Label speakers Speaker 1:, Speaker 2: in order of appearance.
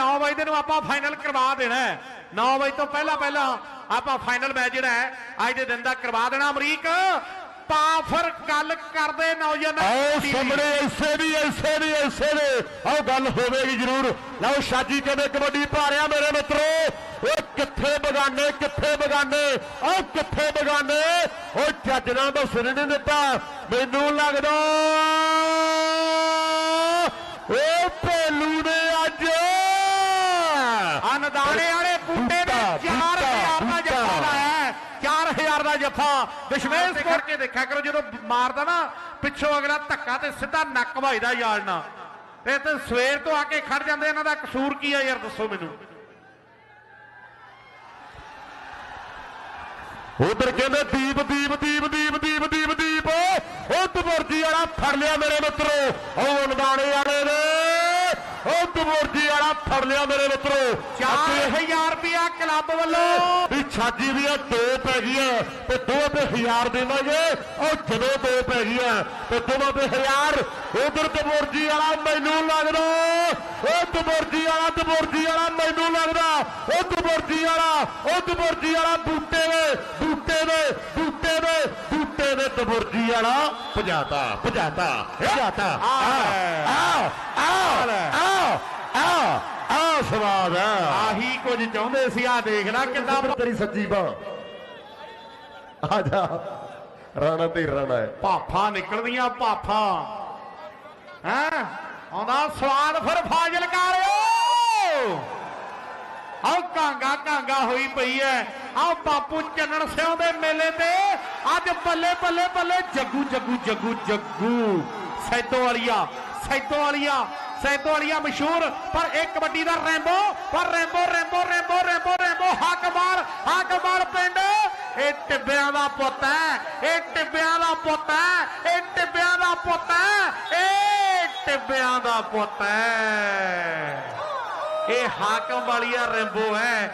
Speaker 1: 9 ਵਜੇ ਨੂੰ ਆਪਾਂ ਫਾਈਨਲ ਕਰਵਾ ਦੇਣਾ 9 ਵਜੇ ਤੋਂ ਪਹਿਲਾਂ ਪਹਿਲਾਂ ਆਪਾਂ ਫਾਈਨਲ ਮੈਚ ਜਿਹੜਾ ਹੈ, ਅੱਜ ਦੇ ਦਿਨ ਦਾ ਕਰਵਾ ਦੇਣਾ ਅਮਰੀਕ। ਪਾ ਫਿਰ ਗੱਲ ਕਰਦੇ ਨੌਜਵਾਨਾਂ
Speaker 2: ਆਓ ਸਾਹਮਣੇ, ਐਸੇ ਵੀ ਐਸੇ ਵੀ, ਐਸੇ ਨੇ ਆਓ, ਗੱਲ ਹੋਵੇਗੀ ਜ਼ਰੂਰ। ਲਓ ਸ਼ਾਜੀ ਕਹਿੰਦੇ, ਕਬੱਡੀ ਭਾਰਿਆ ਮੇਰੇ ਮਿੱਤਰੋ। ਓ ਕਿੱਥੇ ਬਗਾਨੇ ਕਿੱਥੇ ਬਗਾਨੇ? ਓ ਕਿੱਥੇ ਬਗਾਨੇ? ਓ ਚੱਜਣਾ ਦਾ ਸਿਰ ਨਹੀਂ ਦਿੱਤਾ। ਮੈਨੂੰ ਲੱਗਦਾ
Speaker 1: ਅਨਦਾਣੇ ਵਾਲੇ ਬੂਟੇ ਨੇ
Speaker 2: ਬੂਟਾ,
Speaker 1: 4000 ਦਾ ਜੱਫਾ। ਲਾਇਆ ਹੈ। 4000 ਦਾ ਜੱਫਾ। ਦਸ਼ਮੇਸ਼ ਤੇ ਕਰਕੇ ਦੇਖਿਆ ਕਰੋ ਜਦੋਂ ਮਾਰਦਾ ਨਾ ਪਿੱਛੋਂ ਅਗਲਾ ਧੱਕਾ ਤੇ ਸਿੱਧਾ ਨੱਕ ਵੱਜਦਾ ਯਾਰ ਨਾ ਤੇ ਤੇ ਸਵੇਰ ਤੋਂ ਆ ਕੇ ਖੜ ਜਾਂਦੇ ਇਹਨਾਂ ਦਾ ਕਸੂਰ ਕੀ ਆ ਯਾਰ ਦੱਸੋ ਮੈਨੂੰ।
Speaker 2: ਉਧਰ ਕਹਿੰਦੇ ਦੀਪ ਦੀਪ ਦੀਪ ਦੀਪ ਦੀਪ ਦੀਪ ਦੀਪ। ਉਹ ਤਬਰਜੀ ਵਾਲਾ ਫੜ ਲਿਆ ਮੇਰੇ ਮਿੱਤਰੋ। ਉਹ ਅਨਦਾਣੇ ਵਾਲੇ ਨੇ। ਉਹ ਫੜ ਲਿਆ ਮੇਰੇ ਮਿੱਤਰੋ।
Speaker 1: 4000 ਰੁਪਿਆ ਕਲੱਬ ਵੱਲੋਂ।
Speaker 2: ਵੀ ਛਾਜੀ ਦੀਆਂ ਦੋ ਪੈ ਗਈਆਂ ਤੇ ਦੋ ਤੇ ਹਜ਼ਾਰ ਦੇਵਾਂਗੇ। ਉਹ ਜਦੋਂ ਦੋ ਪੈ ਗਈਆਂ ਤੇ ਦੋਵਾਂ ਤੇ ਹਜ਼ਾਰ। ਉਧਰ ਤਬਰਜੀ ਵਾਲਾ ਮੈਨੂੰ ਲੱਗਦਾ। ਉਹ ਤਬਰਜੀ ਵਾਲਾ ਤਬਰਜੀ ਵਾਲਾ ਮੈਨੂੰ ਲੱਗਦਾ। ਉਹ ਤਬਰਜੀ ਵਾਲਾ ਉਹ ਤਬਰਜੀ ਵਾਲਾ ਬੂਟੇ ਨੇ ਬੂਟੇ ਨੇ ਬੂਟੇ ਨੇ ਬੂਟੇ ਨੇ ਤਬਰਜੀ ਵਾਲਾ। ਭਜਾਤਾ ਭਜਾਤਾ ਭਜਾਤਾ। ਆ ਆ ਆ ਆ ਸਵਾਦ ਆ।
Speaker 1: ਆਹੀ ਕੁਝ ਚਾਹੁੰਦੇ ਸੀ ਆ ਦੇਖ ਲੈ ਕਿੰਨਾ
Speaker 2: ਤੇਰੀ ਸੱਜੀ ਬਾਹ। ਆ ਜਾ। ਰਾਣਾ ਤੇ ਰਾਣਾ ਹੈ।
Speaker 1: ਭਾਫਾ ਨਿਕਲਦੀਆਂ ਭਾਫਾ। ਹੈ? ਆਉਂਦਾ ਸਵਾਦ ਫਿਰ ਫਾਜ਼ਲ ਕਰਿਓ ਆਓ ਕਾਂਗਾ ਕਾਂਗਾ ਹੋਈ ਪਈ ਐ। ਆਓ ਬਾਪੂ ਚੰਨਣ ਸਿਉ ਦੇ ਮੇਲੇ ਤੇ ਅੱਜ ਬੱਲੇ ਬੱਲੇ ਬੱਲੇ ਜੱਗੂ ਜੱਗੂ ਜੱਗੂ ਜੱਗੂ। ਸੈਦੋ ਵਾਲੀਆ ਸੈਦੋ ਵਾਲੀਆ। ਸੈਦੋ ਵਾਲੀਆ ਮਸ਼ਹੂਰ, ਪਰ ਇਹ ਕਬੱਡੀ ਦਾ ਰੈਂਬੋ, ਪਰ Rambo Rambo Rambo Rambo Rambo Hakmal Hakmal ਪਿੰਡ। ਇਹ ਟਿੱਬਿਆਂ ਦਾ ਪੁੱਤ ਹੈ, ਇਹ ਟਿੱਬਿਆਂ ਦਾ ਪੁੱਤ ਹੈ, ਇਹ ਟਿੱਬਿਆਂ ਦਾ ਪੁੱਤ ਹੈ, ਇਹ ਟਿੱਬਿਆਂ ਦਾ ਪੁੱਤ ਹੈ। ਇਹ ਹਾਕਮ ਵਾਲੀਆ ਰੈਂਬੋ ਹੈ